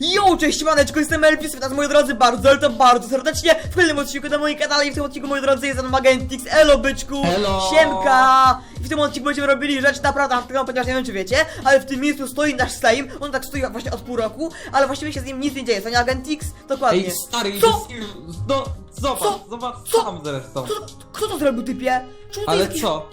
Yo, cześć maneczko, jestem Elvis, witam moi drodzy bardzo, ale to bardzo serdecznie w kolejnym odcinku na moim kanale i w tym odcinku moi drodzy jest Magentix, elo byczku, Elo. siemka I w tym odcinku będziemy robili rzecz naprawdę hardcore, ponieważ nie wiem czy wiecie, ale w tym miejscu stoi nasz slime, on tak stoi właśnie od pół roku, ale właściwie się z nim nic nie dzieje, to nie Agentix? Dokładnie Ej, stary, Co? No, zobacz, Co? zobacz Co? sam zresztą. Kto, kto to zrobił typie? Czemu Ale jakiś... co?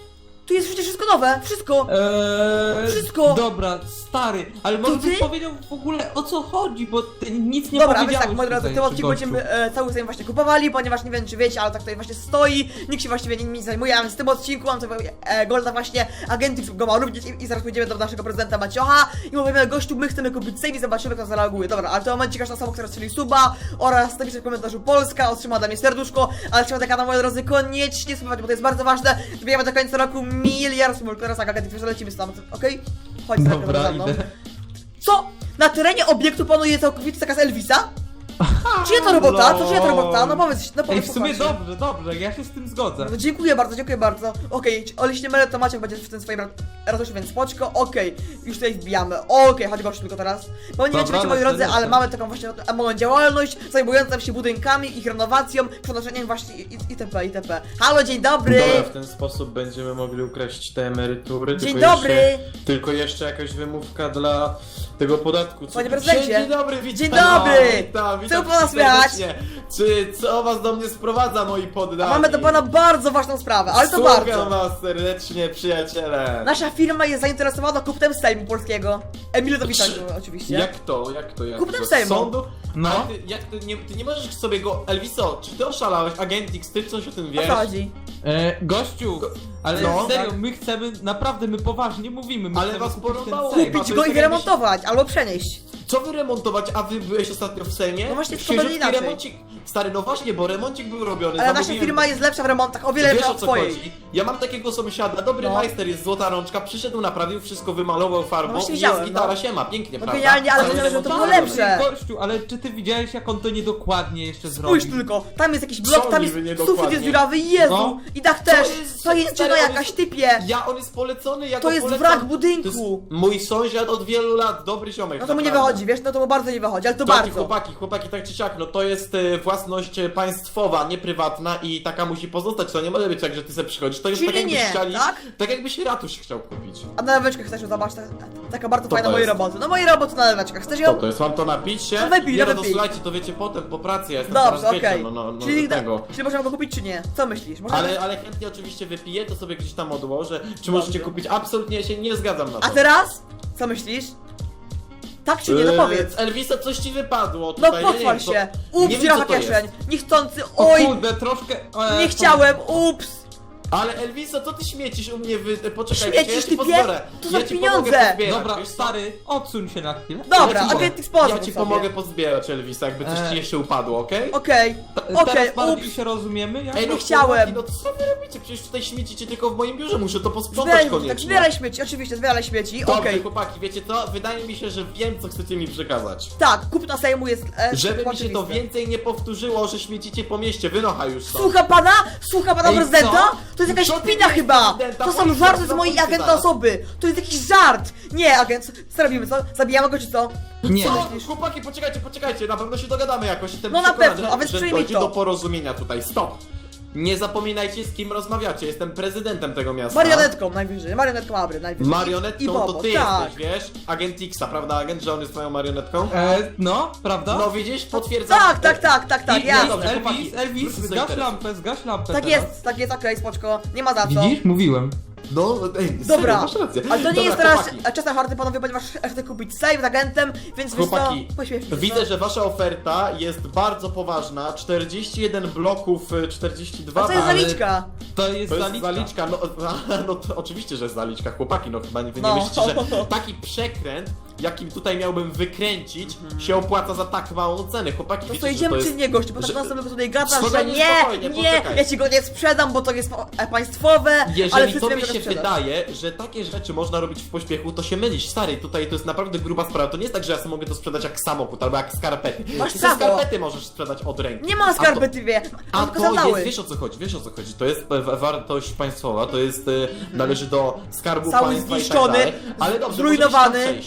Tu jest przecież wszystko nowe, wszystko Eee, Wszystko. Dobra, stary, ale może ty? byś powiedział w ogóle o co chodzi, bo ty nic nie Dobra, więc powiedziałeś tak, moi drodzy, w tutaj tym odcinku gościu. będziemy e, cały sobie właśnie kupowali, ponieważ nie wiem czy wiecie, ale tak tutaj właśnie stoi, nikt się właściwie nim nie zajmuje, a więc w tym odcinku mam sobie e, Golda właśnie, Agentix go ma również i, i zaraz pójdziemy do naszego prezydenta Maciocha i mówimy, gościu, my chcemy kupić save i zobaczymy kto zareaguje. Dobra, ale to momencie każda osoba, która strzeli suba oraz napisze w komentarzu Polska, otrzyma ode mnie serduszko, ale trzeba taka na moi drodzy koniecznie spróbować, bo to jest bardzo ważne, zbijamy do końca roku miliard sumul, teraz Agentix, że lecimy stąd, okej? Chodź, okay? Dobra, za mną. idę. Co? Na terenie obiektu panuje całkowity zakaz Elvisa? Czyja to robota? To czyja to robota? No powiedz, no Ej, powiedz w sumie dobrze, dobrze, ja się z tym zgodzę. No dziękuję bardzo, dziękuję bardzo. Okej, o liście mele to Maciek będzie w tym swoim rat- ratuszu, więc spoczko. Okej, już tutaj wbijamy. Okej, chodź gościu tylko teraz. Bo nie wiecie, Dobra, wiecie moi lecę, drodzy, ale mamy taką właśnie małą działalność zajmującą się budynkami, ich renowacją, przenoszeniem właśnie i- i- itp. itp. Halo, dzień dobry! Dobra, w ten sposób będziemy mogli ukraść te emerytury. Dzień tylko dobry. Jeszcze, tylko jeszcze jakaś wymówka dla tego podatku. Co Panie tu- prezydencie. Dzień dobry, witam. Dzień dobry. Witam, Co witam u pana słychać? serdecznie. Czy co was do mnie sprowadza, moi poddani? A mamy do pana bardzo ważną sprawę, ale to Słucham bardzo. was serdecznie, przyjaciele. Nasza firma jest zainteresowana kupnem Sejmu polskiego. Emilio to witać, oczywiście. Jak to, jak to, jak Kupnem to? Sejmu. Sądu? No. Ale ty, jak ty, nie, ty nie możesz sobie go... Elviso, czy ty oszalałeś? Agentix, ty coś o tym O wiesz? co chodzi? E, gościu, ale No, serio, tak. my chcemy, naprawdę, my poważnie mówimy, my Ale chcemy was kupić ten porąbało. sejm. Kupić go i tak wyremontować, albo przenieść. Co wyremontować? A wy byłeś ostatnio w Sejmie? No właśnie, tylko Świeżutki pewnie inaczej. remoncik. Stary, no właśnie, bo remoncik był robiony. Ale nasza zamówiłem- firma jest lepsza w remontach, o wiele Wiesz lepsza o od co twojej. chodzi? Ja mam takiego sąsiada, dobry No. majster, jest złota rączka, przyszedł, naprawił wszystko, wymalował farbą No właśnie i widziałem, jest gitara no. siema, pięknie, No prawda? genialnie, ale że to było remontował? lepsze. Gościu, ale czy ty widziałeś, jak on to niedokładnie jeszcze Spójrz zrobił? tylko, tam jest jakiś blok, Co tam jest sufit jest dziurawy, Jezu! No. I dach też! jest- To jest stary, no on jakaś jest- typie! Ja, on jest polecony, ja To go jest polecam. wrak To budynku! jest mój sąsiad od wielu lat, dobry ziomek. No to mu nie naprawdę. wychodzi, wiesz, no to mu bardzo nie wychodzi, ale to bardzo. chłopaki, chłopaki, tak czy siak, no to jest e, własność e, państwowa, nie prywatna i taka musi pozostać, to nie może być tak, że ty sobie przychodzisz, to jest Czyli tak jakbyś nie, chcieli, tak? tak jakbyś ratusz chciał kupić. A na leweczkach chcesz ją zobaczyć, tak, taka bardzo To fajna mojej jest. roboty. No mojej roboty na leweczkach, chcesz Co ją? to jest? Mam to napić się? No wypij, nie, no no to wypij. słuchajcie, to wiecie potem po pracy, ja jestem Dobrze, teraz okej. wiecie, no, no, no Czyli, do tego. czyli możemy go kupić czy nie? Co myślisz? Możemy... Ale, ale chętnie oczywiście wypiję, to sobie gdzieś tam odłożę. Czy możecie kupić? Absolutnie ja się nie zgadzam na to. A teraz? Co myślisz? Tak czy nie? No Eee, powiedz. Z Elvisa coś ci wypadło No tutaj, ja nie pochwal wiem, co- się! nie Ups, wiem, co to jest. kieszeń! Niechcący, O oj! kurde, troszkę... E, Nie chciałem, ups! Ale Elviso, co ty śmiecisz u mnie w... Poczekaj, Śmiecisz, ja ci ty pozbiorę. pie- to za ja ci pieniądze. pomogę pozbierać, Dobra, wiesz co? stary, odsuń się na chwilę. Dobra, ja ci, agent ja pozwól ci sobie. pomogę pozbierać Elvisa, jakby coś ci Eee. jeszcze upadło, okej? Okej, okej, Teraz bardziej ups! się rozumiemy? Jak... Ej, no nie chciałem. No co wy robicie? Przecież tutaj śmiecicie tylko w moim biurze, muszę to posprzątać Zbieraj, koniecznie. tak, zbieraj śmieci, oczywiście, zbieraj śmieci, Dobrze, okej. chłopaki, wiecie co? Wydaje mi się, że wiem, co chcecie mi przekazać. Tak, kupno Sejmu jest e, Żeby mi się to oczywiste. więcej nie powtórzyło, że śmiecicie po mieście, wynocha już stąd. Słucha pana? Słucha pana Ej, prezydenta? co? To jest jakaś kpina chyba! To są żarty z mojej agenta osoby! To jest jakiś żart! Nie, agent, co robimy, co? Zabijamy go czy co? Nie. Co? Chłopaki, poczekajcie, poczekajcie, na pewno się dogadamy jakoś. Jestem No na przekonany, pewno, a więc że przyjmij dojdzie to. do porozumienia tutaj. Stop! Nie zapominajcie z kim rozmawiacie, jestem prezydentem tego miasta. Marionetką najwyżej, marionetką Abry najwyżej. Marionetką I to Bobo, ty tak. jesteś, wiesz? Agent Xa, prawda? Agent, że on jest twoją marionetką? E, no, prawda? No widzisz, potwierdzam. Tak, tak, tak, tak, tak, I- ja. chłopaki, Elvis, Elvis, wróćmy do zgaś interesu. lampę, zgaś lampę Tak teraz. jest, tak jest, okej, spoczko, nie ma za co. Widzisz? Mówiłem. No, ej, serio, Dobra, masz rację. ale to nie Dobra, jest teraz chłopaki. czas na hardy panowie, ponieważ chcę kupić save z agentem, więc wiesz co, Chłopaki, się, widzę, no. że wasza oferta jest bardzo poważna. 41 bloków, y, 42 A co jest ale- zaliczka? To jest To jest zaliczka. zaliczka, no, no to oczywiście, że jest zaliczka, chłopaki, no chyba wy nie No. myślicie, że taki przekręt, jakim tutaj miałbym wykręcić, się opłaca za tak małą cenę, chłopaki, No to idziemy to jest... nie gościu, bo tak że- na sobie tutaj gadasz, że nie, nie, poczekaj. ja ci go nie sprzedam, bo to jest e, państwowe, ale Jeżeli wszyscy tobie się sprzedasz. wydaje, że takie rzeczy można robić w pośpiechu, to się mylisz, stary, tutaj to jest naprawdę gruba sprawa, to nie jest tak, że ja sobie mogę to sprzedać jak samochód, albo jak skarpety. Masz Ty skarpety możesz sprzedać od ręki. Nie ma A to- skarpety, wie, A mam tylko to jest, wiesz o co chodzi, wiesz o co chodzi, to jest e, wa- wartość państwowa, to jest, e, należy do skarbu Cały państwa zniszczony, i tak dalej, ale dobrze, zrujnowany,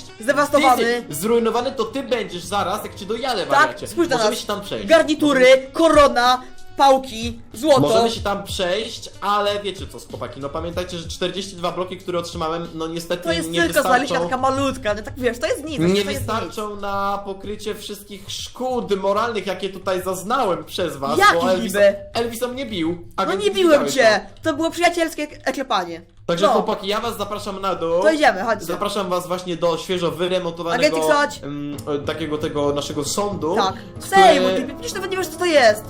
zdewastowany. Ty zrujnowany to ty będziesz zaraz, jak cię dojadę, Tak, wariacie. spójrz na Możemy nas. się tam przejść. Garnitury, korona, pałki, złoto. Możemy się tam przejść, ale wiecie co, chłopaki, no pamiętajcie, że 42 bloki, które otrzymałem, no niestety To jest nie tylko wystarczą. zaliczka taka malutka, no tak wiesz, to jest nic. Nie to jest nic. wystarczą na pokrycie wszystkich szkód moralnych, jakie tutaj zaznałem przez was. Bo Elvis, niby? Elvis mnie bił. A No więc nie biłem widziałeś cię, to było przyjacielskie eklepanie. To. Także no. chłopaki, ja was zapraszam na dół. To idziemy, chodźcie. Zapraszam was właśnie do świeżo wyremontowanego Agentik, chodź. mm, takiego tego naszego sądu. Tak. który- Sejm, ty przecież nawet nie wiesz co to jest.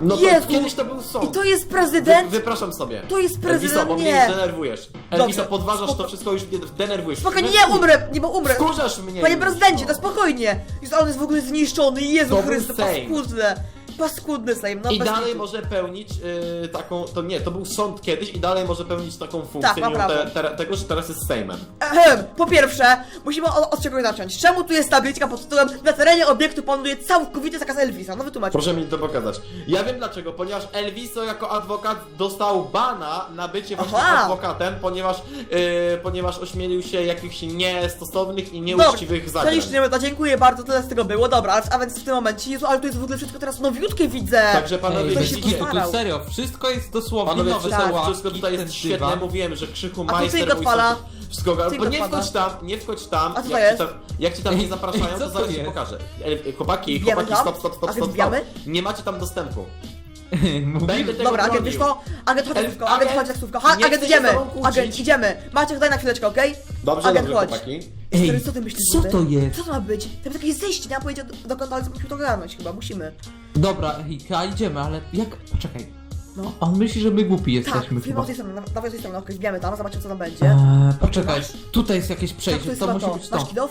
No to Jezu. kiedyś to był sąd. I to jest Wy, prezydent? wypraszam sobie. To jest prezydent, Elviso, bo mnie nie. denerwujesz. Elviso, podważasz spoko- to wszystko, już mnie denerwujesz. Spokojnie, nie umrę, nie bo umrę. Wkurzasz mnie Panie już, prezydencie, no. to spokojnie. Jest on jest w ogóle zniszczony, Jezu To był Chryste, Sejm. paskudne. Paskudny Sejm, no I bez dalej może pełnić y, taką, to nie, to był sąd kiedyś i dalej może pełnić taką funkcję, Tak, mimo naprawdę. te, te, tego, że teraz jest Sejmem. Ehem, po pierwsze, musimy o- od czegoś zacząć. Czemu tu jest tabliczka pod tytułem Na terenie obiektu panuje całkowity zakaz Elvisa? No wytłumacz. Proszę mi to pokazać. Ja wiem dlaczego, ponieważ Elviso jako adwokat dostał bana na bycie właśnie Aha. adwokatem, ponieważ, y, ponieważ ośmielił się jakichś niestosownych i nieuczciwych zagrań. zaliczymy to, dziękuję bardzo, tyle z tego było. Dobra, a- a więc w tym momencie, Jezu, ale tu jest w ogóle wszystko teraz nowiutkie widzę. Także panowie, Ej, to się postarał. serio, wszystko jest dosłownie Panowie, nowe, wszystko, ławki, wszystko tutaj jest świetne, mówiłem, że Krzychu A tu Majster, cyk mój sąsiad, wszystko Bo nie wchodź tam, nie wchodź tam, A co to jak, ci jest? tam jak ci tam nie zapraszają, co to to zaraz ci jest? pokażę. E, Chłopaki, Wbijamy chłopaki, tam? stop, stop, stop, A stop, wbijamy? Nie macie tam dostępu. Będę tego Dobra, agent, bronił. wiesz to? Agent, chodź El- taksówką, agent, agent, chodź taksówką. Ha, nie agent, chcę się z idziemy. tobą kłócić. Agent, idziemy. Maciek, daj na chwileczkę, okej? Dobrze, agent, dobrze, chodź. chłopaki. Stary, Ej, co ty myślisz? co to jest? Co to ma być? To takie zejście, nie mam pojęcia do- dokąd, ale musimy to ogarnąć chyba, musimy. Dobra, Hika, idziemy, ale jak... Poczekaj. No. On myśli, że my głupi Tak, jesteśmy wiem chyba. o tej stronie, dawaj tej strony, okej, wbijamy tam, zobaczymy co tam będzie. Eee, poczekaj, tutaj jest jakieś Tak, przejście, jest to chyba musi być Masz to.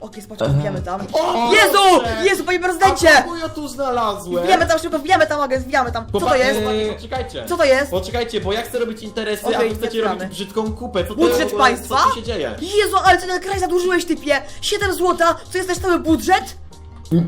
Okej, spoczko, Eee. wbijamy tam. O, Jezu! Boże! Jezu, panie A prezydencie! kogo ja tu znalazłem? Wbijamy tam szybko, wbijamy tam, agent, wbijamy tam. Co to jest? chłopaki, Poczekajcie. Co to jest? Poczekajcie, bo ja chcę robić interesy, Okej, a wy chcecie robić brzydką kupę. Co to Budżet ogóle- państwa? Co się dzieje? Jezu, ale ty ten kraj zadłużyłeś, typie! 7 złota, to jest też cały budżet?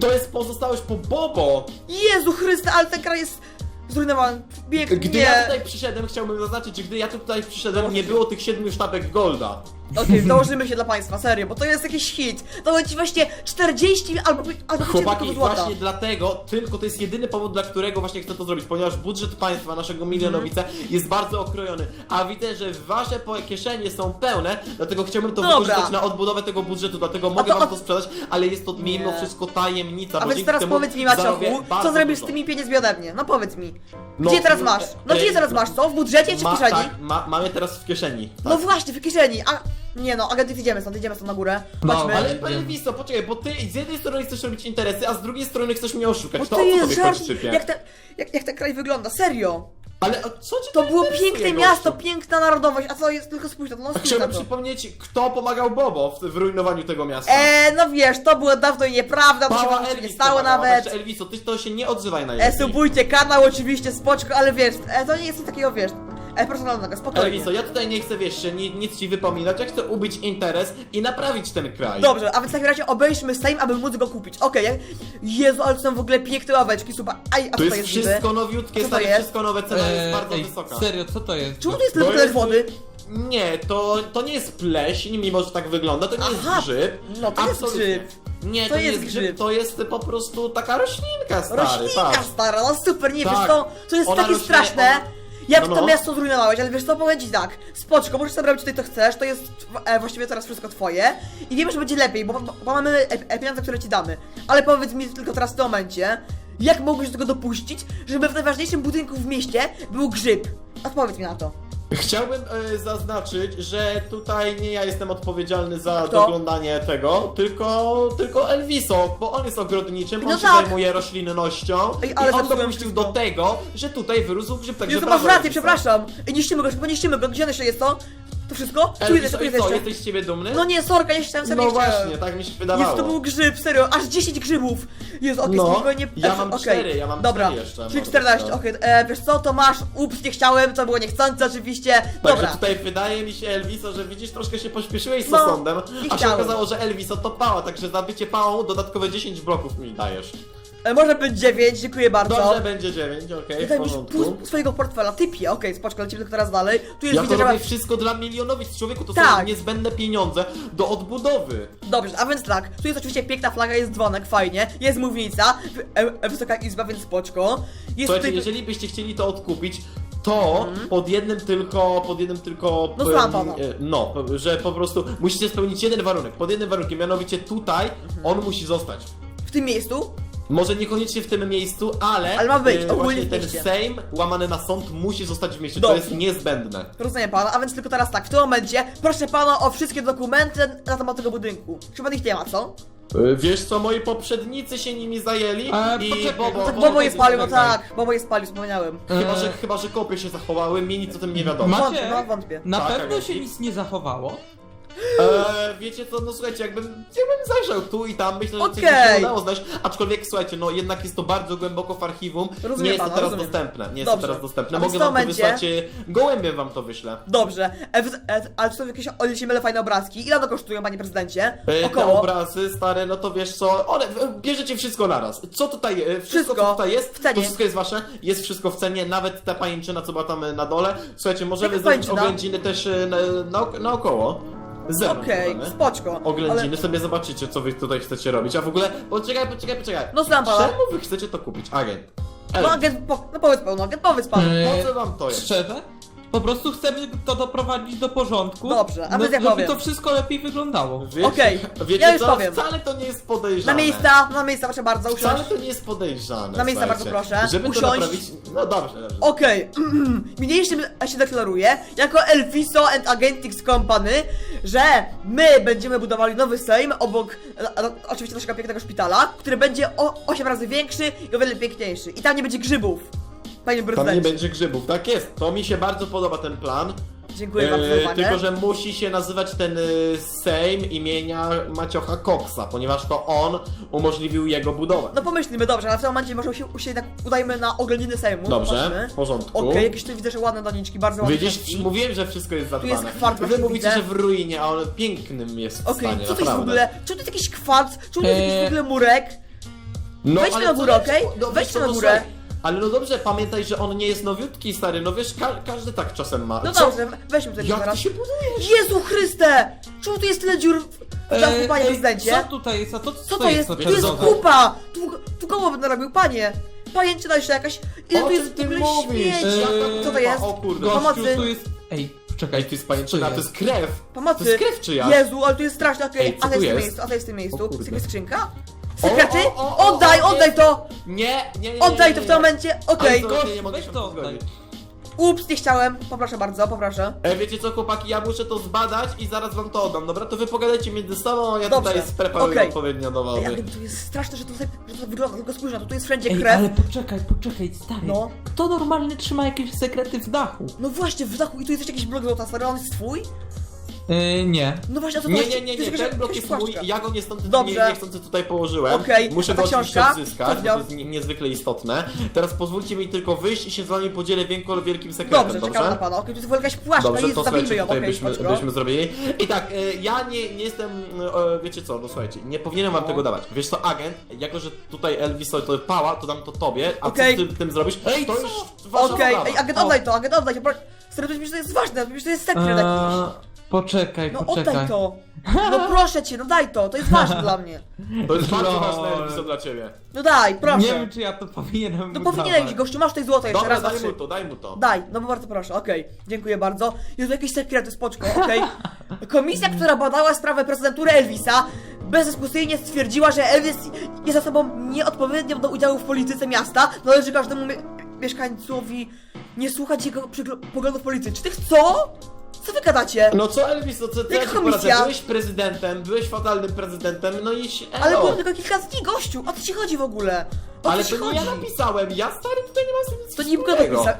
To jest pozostałość po Bobo. Jezu Chryste, ale ten kraj jest zrujnowany. Gdy ja tutaj przyszedłem, chciałbym zaznaczyć, że gdy ja tutaj przyszedłem, nie było tych siedmiu sztabek Golda. Okej, dołożymy się dla państwa, serio, bo to jest jakiś hit. To będzie właśnie 40 albo, albo Chłopaki, 50 złota. właśnie dlatego, tylko to jest jedyny powód, dla którego właśnie chcę to zrobić, ponieważ budżet państwa, naszego milionowice, jest bardzo okrojony, a widzę, że wasze po- kieszenie są pełne, dlatego chciałbym to Dobra. wykorzystać na odbudowę tego budżetu, dlatego mogę to- wam to sprzedać, ale jest to mimo Nie. wszystko tajemnica, A bo więc dzięki teraz temu powiedz mi, zarobię Maciochu, bardzo co zrobisz z dużo. tymi pieniędzmi ode mnie? No powiedz mi. No, Gdzie teraz no, masz? No gdzie ej, teraz masz, co? W budżecie czy w Ma, kieszeni? tak, ma, mamy teraz w kieszeni. Tak. No właśnie, w kieszeni, a... Nie no, agenty, idziemy stąd, idziemy stąd na górę. No, Chodźmy. Ale panie Wisto, poczekaj, bo ty z jednej strony chcesz robić interesy, a z drugiej strony chcesz mnie oszukać. Bo to o co tobie chodzi, typie? jak ten, jak, jak ten kraj wygląda, serio. Ale co cię To było interesuje, piękne gościu? miasto, piękna narodowość, a co jest, tylko spójrz na to, no A spójrz na Chciałbym to. przypomnieć, kto pomagał Bobo w, w rujnowaniu tego miasta. Eee, no wiesz, to było dawno i nieprawda, to się wam nie stało pomagała, nawet. Także Elviso, ty to się nie odzywaj E, najlepiej. subujcie kanał oczywiście, spoczko, ale wiesz, e, to nie jest nic takiego, wiesz, e, personalnego, spokojnie. Elviso, ja tutaj nie chcę, wiesz, ni nic ci wypominać, ja chcę ubić interes i naprawić ten kraj. Dobrze, a więc w takim razie obejrzmy Sejm, aby móc go kupić. Okej, jak- Jezu, ale to są w ogóle piękne ławeczki, super. Aj, a co To jest niby? wszystko nowiutkie, Co to stare, jest? wszystko nowe, cena jest Eee, bardzo ej, wysoka. serio, co to jest? Czemu tu jest To tyle jest- wody? Nie, to, to nie jest pleśń, mimo że tak wygląda, to nie Aha, jest grzyb. no to jest Absolutnie. grzyb. Nie, To to, nie jest jest grzyb, grzyb. to jest po prostu taka roślinka, stary, Roślinka tak. stara, no super, nie wiesz Tak. to, to jest Ona takie rośnie- straszne. ona- Jak No, to no. miasto zrujnowałeś, ale wiesz co, powiem ci tak, spoczko, możesz sobie robić tutaj co chcesz, to jest e, właściwie teraz wszystko twoje i wiem, że będzie lepiej, bo, bo, bo mamy e, e, pieniądze, które ci damy, ale powiedz mi tylko teraz w tym momencie, jak mogłeś do tego dopuścić, żeby w najważniejszym budynku w mieście był grzyb? Odpowiedz mi na to. Chciałbym e, zaznaczyć, że tutaj nie ja jestem odpowiedzialny za Kto? doglądanie tego, tylko, tylko Elviso, bo on jest ogrodniczym, No on się tak. zajmuje roślinnością Ej, ale i on zepsułem dopuścił wszystko. do tego, że tutaj wyrósł także Nie, to masz rację, przepraszam. Niszczymy go, szybko niszczymy go, gdzie jeszcze jest to? To wszystko? Jeszcze, tu i co, jeszcze. jesteś z ciebie dumny? No nie, sorka, nie chciałem sobie No nie chciałem. właśnie, tak mi się wydawało. Jest to był grzyb, serio, aż 10 grzybów. Jezu, okej, No, spokojnie. ja e, mam okej. cztery, ja mam Dobra, cztery jeszcze, czyli może 14, być, okej. E, wiesz co, to masz, ups, nie chciałem, to było niechcące oczywiście. Także Dobra. tutaj wydaje mi się, Elviso, że widzisz, troszkę się pośpieszyłeś z No, sądem, nie a się chciałem. okazało, że Elviso to pała, także za bycie pałą dodatkowe 10 bloków mi dajesz. E, może być 9, dziękuję bardzo. Dobrze, będzie 9, okej, w Daj mi porządku. tu swojego portfela, typie, okej, spoczko, lecimy tylko teraz dalej. Tu jest Ja to widzę, że robię wszystko dla milionowic, człowieku, to Tak. są niezbędne pieniądze do odbudowy. Dobrze, a więc tak, tu jest oczywiście piękna flaga, jest dzwonek, fajnie, jest mównica, w- e, e, wysoka izba, więc spoczko. Jest Słuchajcie, tutaj... jeżeli byście chcieli to odkupić, to pod jednym tylko, pod jednym tylko... Mhm. No słucham pana. e, No, że po prostu musicie spełnić jeden warunek, pod jednym warunkiem, mianowicie tutaj Mhm. on musi zostać. W tym miejscu? Może niekoniecznie w tym miejscu, ale, Ale ma być, e, ogólnie właśnie w ten mieście. Sejm łamany na sąd musi zostać w mieście, Dobrze. to jest niezbędne. Rozumiem pana, a więc tylko teraz tak, w tym momencie proszę pana o wszystkie dokumenty na temat tego budynku. Czy pan ich nie ma, co? E, Wiesz co, moi poprzednicy się nimi zajęli A, i poczekaj, Bobo, Tak, Bobo je spalił, no tak, Bobo je spalił, wspomniałem. Chyba, że, chyba, że kopie się zachowały, mi nic o tym nie wiadomo. Ma- Wątpię, Macie? no wątpię. Na Tak, pewno tak, się i- nic nie zachowało. Eee, wiecie co, no słuchajcie, jakbym, jakbym zajrzał tu i tam, myślę, że coś Okej. się udało znaleźć, aczkolwiek słuchajcie, no jednak jest to bardzo głęboko w archiwum, Rozumiem nie jest to pana, teraz rozumiem. dostępne, nie jest Dobrze. to teraz dostępne, A więc mogę w wam to momencie- wysłać, e, gołębiem wam to wyślę. Dobrze, e, e, ale czy są jakieś olśniemele fajne obrazki? Ile to kosztują, panie prezydencie? E, Te Około. obrazy, stare, no to wiesz co, one, e, bierzecie wszystko naraz. Co tutaj, e, wszystko, Wszystko. co tutaj jest, W cenie. to wszystko jest wasze, jest wszystko w cenie, nawet ta pajęczyna, co była tam e, na dole. Słuchajcie, możemy Jaka zrobić pajęczyna? oględziny też e, na, na, naokoło. Z zewnątrz Okej, możemy. spoczko. Oględziny, Ale... sobie zobaczycie, co wy tutaj chcecie robić. A w ogóle, poczekaj, poczekaj, poczekaj. No słucham pana. Czemu wy chcecie to kupić, agent? No, Ej, agent, po, no powiedz panu, agent, powiedz panu. Eee, po co wam to jest? Szczerze? Po prostu chcemy to doprowadzić do porządku. Dobrze, a no, więc ja żeby powiem. to wszystko lepiej wyglądało. Wiecie, Okej, wiecie ja już co? powiem. Wcale to nie jest Na podejrzane. miejsca, na miejsca, proszę bardzo, usiądź. Wcale to nie jest podejrzane. Na miejsca słuchajcie. bardzo proszę. Żeby to Usiąść. naprawić. No dobrze, dobrze. Okej, niniejszym się deklaruję, jako Elfiso and Agentix Company, że my będziemy budowali nowy Sejm obok, e, oczywiście naszego pięknego szpitala, który będzie o 8 razy większy i o wiele piękniejszy. I tam nie będzie grzybów, panie Tam nie będzie grzybów, tak jest. To mi się bardzo podoba ten plan. Dziękuję bardzo za E, uwagę. tylko, że musi się nazywać ten e, Sejm imienia Maciocha Coxa, ponieważ to on umożliwił jego budowę. No pomyślmy, dobrze, na w tym momencie może się, się jednak udajmy na oględziny Sejmu. Dobrze, zobaczmy. w porządku. Okej, jakieś tu widzę, że ładne doniczki, bardzo ładne Widzisz, kwiatki. mówiłem, że wszystko jest zadbane. jest kwart, Wy właśnie mówicie, widzę. że w ruinie, a on pięknym jest w Okej, stanie, co to jest w naprawdę. ogóle? Czemu to jest jakiś kwarc? Czemu to jest jakiś w Eee, ogóle murek? No, Wejdźmy ale na górę, okej? No, Wejdźmy wiesz co, na górę. słuchaj, Ale no dobrze, pamiętaj, że on nie jest nowiutki, stary, no wiesz, ka każdy tak czasem ma. No Co? dobrze, weźmy tutaj Jak teraz. ty się budujesz? Jezu Chryste! Czemu tu jest tyle dziur w dachu, Eee, panie ej, prezydencie? Co tutaj jest? A to Co to jest? Tu jest co kupa! Tu, tu koło będę robił, panie! Pajęczyna jeszcze jakaś... Ile O tu czym jest w ty ogóle mówisz? śmieci? Eee, Co to jest? O kurde. Gościu, Pomocy. tu jest... Ej, czekaj. To jest pajęczyna, to jest? krew. Pomocy! To jest krew czyja? Jezu, ale tu jest strasznie, okej, Ej, co a to tu jest w tym jest? miejscu, a to jest w tym miejscu. O kurde. Jest jakaś skrzynka? O, Sekrety? o, o, o, Oddaj, o, oddaj jest. to! Nie, nie, nie, nie, Oddaj nie, to w nie, tym nie. momencie, okej. To- nie mogę Weź się to zgodzić. oddaj. Ups, nie chciałem. Poproszę bardzo, poproszę. E, wiecie co, chłopaki, ja muszę to zbadać i zaraz wam to oddam, dobra? To wy pogadajcie między sobą, a ja Dobrze. tutaj spreparuję Okej. odpowiednio do Ej, wody. ale tu jest straszne, że to, tutaj, że to wygląda, tylko spójrz na to, tu jest wszędzie Ej, krew. ale poczekaj, poczekaj, stary. No. Kto normalnie trzyma jakieś sekrety w dachu? No właśnie, w dachu i tu jest jeszcze jakiś blok złota, stary, on jest twój? Yy, nie. No właśnie, a to Nie, jest? nie, nie, to nie, jest ten blok jest mój, ja go niestąd, Dobrze. nie, niechcący tutaj położyłem. Okej, Muszę a go ta oczywiście książka? odzyskać, bo to jest nie- niezwykle istotne. Teraz pozwólcie mi tylko wyjść i się z wami podzielę wielko, wielkim sekretem, Dobrze, dobrze? czekam na pana. Okej, tu jest w ogóle jakaś płaszczka Dobrze, i to zabijmy słuchajcie, ją, tutaj okej, byśmy, okay, byśmy zrobili. I tak, e, ja nie, nie jestem, e, wiecie co, no słuchajcie, nie powinienem wam No. tego dawać. Wiesz co, agent, jako że tutaj Elvis to pała, to dam to tobie, a Okej. co ty tym zrobisz, Ej, to co? już wasza Okej, sprawa. ej, agent, oddaj to, agent, oddaj to. pro- Stary, to się to jest ważne, to jest sekret jakiś. Eee, poczekaj, No poczekaj. oddaj to. No proszę cię, no daj to, to jest ważne dla mnie. To jest bardzo ważne, Elvis, to dla ciebie. No daj, Nie proszę. wiem, czy ja to powinienem No mu powinieneś, dawać. gościu, masz tutaj złoto jeszcze, Dobra, raz, dwa, daj trzy. mu to, daj mu to. Daj, no bo bardzo proszę, okej, dziękuję bardzo. Jest jakieś sekrety, spoczko, okej. Komisja, która badała sprawę prezydentury Elvisa, bezdyskusyjnie stwierdziła, że Elvis jest osobą nieodpowiednią do udziału w polityce miasta. Należy każdemu mie mieszkańcowi nie słuchać jego przygl- poglądów politycznych. Co? Co wy gadacie? No co Elvis, to co ty Jaka ja ci poradzę? komisja? Byłeś prezydentem, byłeś fatalnym prezydentem, no i się- Ale elo. byłem tylko kilka dni, gościu, o co ci chodzi w ogóle? O Ale co ci to nie chodzi? ja napisałem, ja stary tutaj nie mam nic To nie go wspólnego. napisał.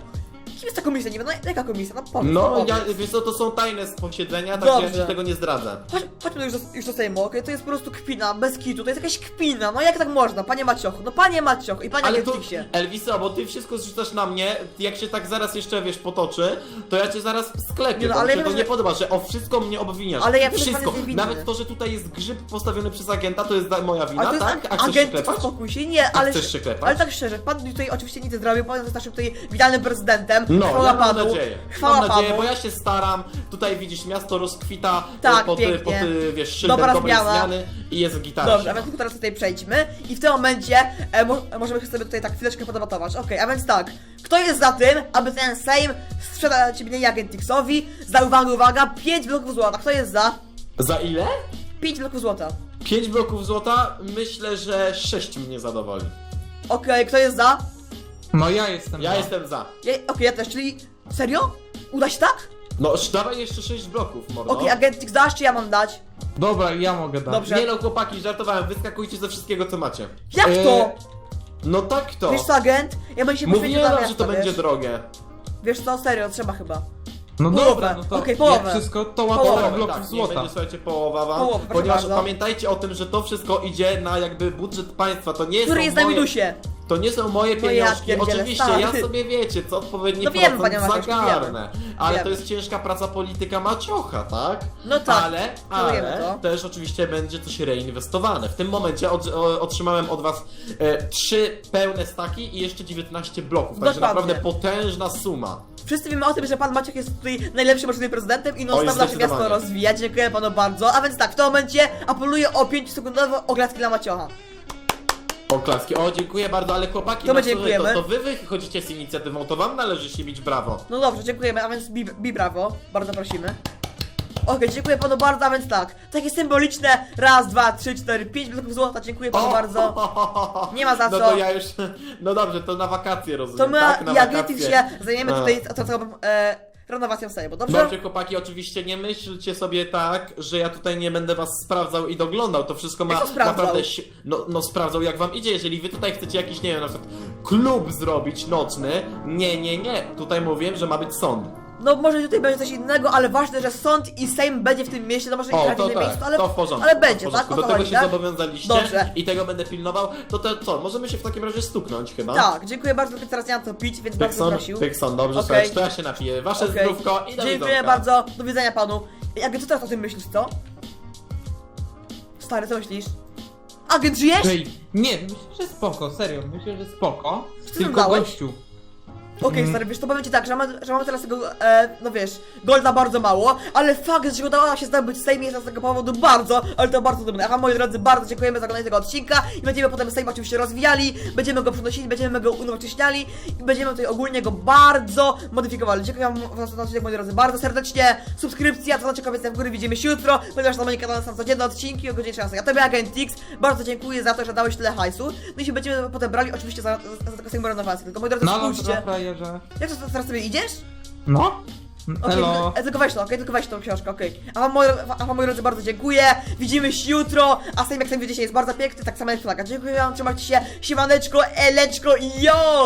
Kim jest ta komisja? Nie wiem, no jaka komisja? No powiedz, No, powiedz. ja, wiesz co, to są tajne posiedzenia, tak Dobrze. ja ci tego nie zdradzę. Chodź, chodźmy już do, już do Sejmu, okej? To jest po prostu kpina, bez kitu, to jest jakaś kpina, no jak tak można, panie Maciochu, no panie Maciochu i panie Ale to, Agentixie. Elvisa, bo ty wszystko zrzucasz na mnie, jak się tak zaraz jeszcze, wiesz, potoczy, to ja cię zaraz sklepię, Nie no, ale się ja to wiem, nie że- podoba, że o wszystko mnie obwiniasz. Ale ja wiem, że pan Wszystko, jest nawet to, że tutaj jest grzyb postawiony przez agenta, to jest moja wina, Ale to tak? A chcesz się agent, klepać? się, nie, ale... chcesz się klepać? Ale tak szczerze, pan tutaj oczywiście nic nie zrobił, pan jest naszym tutaj witalnym prezydentem, No, chwała ja mam panu, nadzieję. chwała mam nadzieję, panu. bo ja się staram. Tutaj widzisz, miasto rozkwita Tak, e, pod, pięknie. pod e, wiesz, szyldem Dobra dobrej zmiana. zmiany i jest gitara. Dobrze, a więc teraz tutaj przejdźmy i w tym momencie e, mo możemy sobie tutaj tak chwileczkę podebatować. Okej, a więc tak, kto jest za tym, aby ten Sejm sprzedać mnie Agentixowi za, uwaga, uwaga, 5 bloków złota. Kto jest za? Za ile? 5 bloków złota. 5 bloków złota? Myślę, że 6 mnie zadowoli. Okej, kto jest za? No ja jestem Ja za. jestem za. Ja, Okej, ja też, czyli serio? Uda się tak? No, sz- dawaj jeszcze 6 bloków, mordo. Okej, Agentix dasz, czy ja mam dać? Dobra, ja mogę dać. Dobrze. Nie no, chłopaki, żartowałem, wyskakujcie ze wszystkiego, co macie. Jak E, to? No tak to. Wiesz co, agent? Ja bym się poświęcił Mówiłem dla wam, że to będzie wiesz? drogie. Wiesz co, serio, trzeba chyba. No Połowę. dobra, no to Okej, połowę. wszystko, to Połowę, łatwo Połowę, bloków tak, niech złota. będzie, słuchajcie, połowa wam, Połowę, proszę ponieważ bardzo. pamiętajcie o tym, że to wszystko idzie na jakby budżet państwa, to nie Który są jest na moje, minusie. To nie są moje No ja pieniążki. pierdzielę, Oczywiście, stary. ja sobie wiecie, co odpowiedni No wiemy, procent panie Mateusz, zagarnę. Ale Wiemy. to jest ciężka praca polityka Maciocha, tak? No tak, Ale, czujemy ale to. też oczywiście będzie coś reinwestowane. W tym momencie od, o, otrzymałem od was e, trzy pełne staki i jeszcze 19 bloków. Także Dokładnie. naprawdę potężna suma. Wszyscy wiemy o tym, że pan Maciek jest tutaj najlepszym możliwym prezydentem i non Oj, stop nasze miasto rozwija. Dziękuję panu bardzo. A więc tak, w tym momencie apeluję o 5-sekundowe oglaski dla Maciocha. Oklaski. O, dziękuję bardzo, ale chłopaki, To my no, słuchaj, dziękujemy. to, to wy wychodzicie z inicjatywą, to wam należy się bić brawo. No dobrze, dziękujemy, a więc bi, bi brawo. Bardzo prosimy. Okej, dziękuję panu bardzo, a więc tak. Takie symboliczne. Raz, dwa, trzy, cztery, pięć bloków złota. Dziękuję panu bardzo. Nie ma za no co. to ja już, no dobrze, to na wakacje rozumiem, To my tak? Na i Agentix wakacje. się zajmiemy tutaj tą całą e, renowacją Sejmu, dobrze? Dobrze, chłopaki, oczywiście nie myślcie sobie tak, że ja tutaj nie będę was sprawdzał i doglądał. To wszystko ma Jak to sprawdzał? naprawdę. si- No, no sprawdzał jak wam idzie. Jeżeli wy tutaj chcecie jakiś, nie wiem, na przykład klub zrobić nocny. Nie, nie, nie. Tutaj mówiłem, że ma być sąd. No może tutaj będzie coś innego, ale ważne, że sąd i Sejm będzie w tym mieście, no może nie O, w to innym tak, miejscu, ale, to w porządku. ale to będzie, w tak? porządku. O Do to tego chodzi, się tak? zobowiązaliście Dobrze. i tego będę pilnował. To, to co, możemy się w takim razie stuknąć chyba? Tak, dziękuję bardzo, tylko teraz nie mam co pić, więc bardzo Pykson, prosił. Pykson, dobrze, Okej. słuchajcie, to ja się napiję. Wasze Okej. zdrówko i do Dziękuję widzonka. bardzo, do widzenia panu. Agent, co teraz o tym myślisz, co? Stary, co myślisz? Agent, żyjesz? Ej, nie, myślę, że spoko, serio, myślę, że spoko. ty Tylko dałeś? gościu. Okej, Mm. stary, wiesz, to powiem ci tak, że mamy, że mamy teraz tego, e, no wiesz, golda bardzo mało, ale fakt, że udało się zdobyć Sejm jest z tego powodu bardzo, ale to bardzo dumny. A wam, moi drodzy, bardzo dziękujemy za oglądanie tego odcinka i będziemy potem Sejm oczywiście rozwijali, będziemy go przenosili, będziemy go unowocześniali i będziemy tutaj ogólnie go bardzo modyfikowali. Dziękuję wam za ten odcinek, moi drodzy, bardzo serdecznie. Subskrypcja, to znaczy kobiece w górę, widzimy się jutro, ponieważ na moim kanale są codzienne odcinki o godzinie 13. A tobie, Agent X, bardzo dziękuję za to, że dałeś tyle hajsu. No i się będziemy potem brali oczywiście za, za, za tego Sejmu renowację. Tylko moi drodzy, No spójrzcie. dobra, frajerze. Jak to teraz sobie idziesz? No? Okej, Elo. tylko- tylko weź to, okej, tylko weź tą książkę, okej. A wam, moi, a wam, moi drodzy, bardzo dziękuję. Widzimy się jutro, a Sejm, jak sami wiecie, jest bardzo piękny, tak samo jak flaga. Dziękuję wam, trzymajcie się, siemaneczko, eleczko yo!